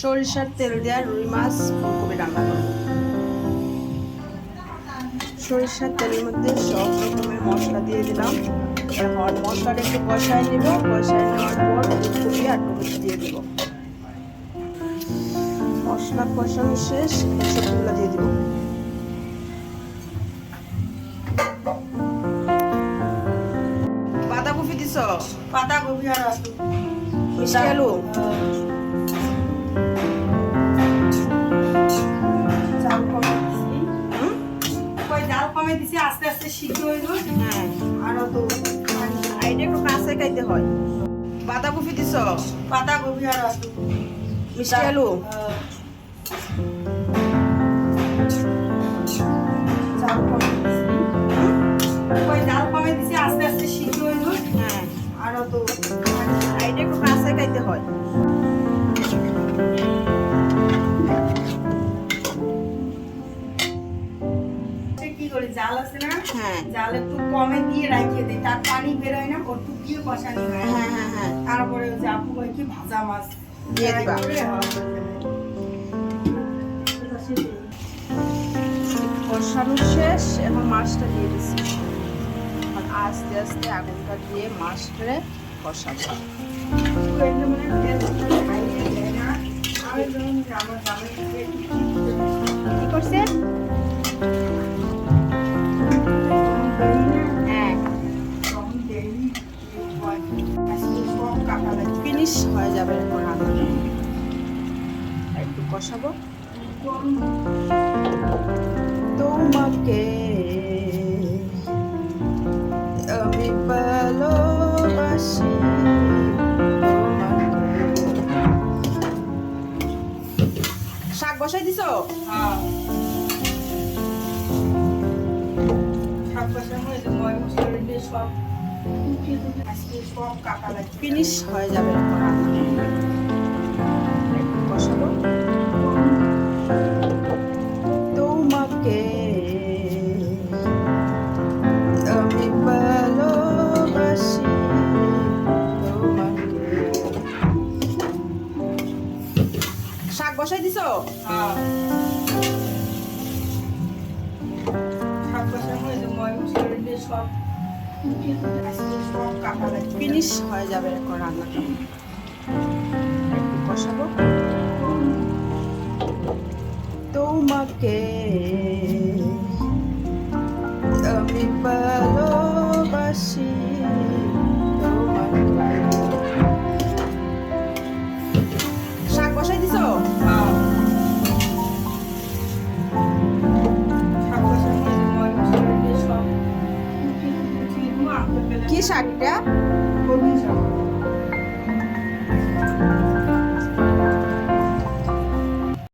সরিষার তেল দেওয়া রুই মাছ ফুলকপি রান্না করব। সরিষার তেলের মধ্যে সব রকমের মশলা দিয়ে দিলাম। এখন মশলাটা একটু কষায় নিব। কষায় নেওয়ার পর ফুলকপি আর টমেটো দিয়ে দিব। মশলা কষানো শেষ সবগুলো দিয়ে দিব। বাঁধাকপি দিছ? পাতাকপি আর আলু। মিষ্টি আলু? আস্তে সিদ্ধ হইল। হ্যাঁ। আরও তো পানি দাও। আর এটা একটু কাঁচা খাইতে হয়। বাঁধাকপি দিছ? পাতাকপি আর আলু। মিষ্টি আলু? ডাল কমে দিছি। আস্তে আস্তে সিদ্ধ হইল। হ্যাঁ। আরও তো এটা একটু কাঁচা খাইতে হয়। জাল আছে না হ্যাঁ। জাল একটু কমে দিয়ে রাখিয়ে দিই তার পানি বেরোয় না ওটুক দিয়ে কষানি হয়। হ্যাঁ হ্যাঁ হ্যাঁ। তারপরে ওই যে আপু কি ভাজা মাছ। দিয়ে দিবা। কষানো শেষ এখন মাছটা দিয়ে এখন আস্তে আস্তে আগুনটা দিয়ে মাছটা কষাবো। তো এটা ফিনিশ হয়ে যাবে এখন রান্নাটা একটু কষাবো। তোমাকে আমি ভালোবাসি। শাক বসাই দিছো? হ্যাঁ। শাক আজকে সব কাটা ফিনিশ হয়ে যাবে কষাবো তোমাকে আমি ভালোবাসি তোমাকে। শাক বসাই দিছো? হ্যাঁ। শাক বসানো সব ফিনিশ হয়ে যাবে এখন রান্নাটা। তোমাকে আমি ভালোবাসি। শাকটা।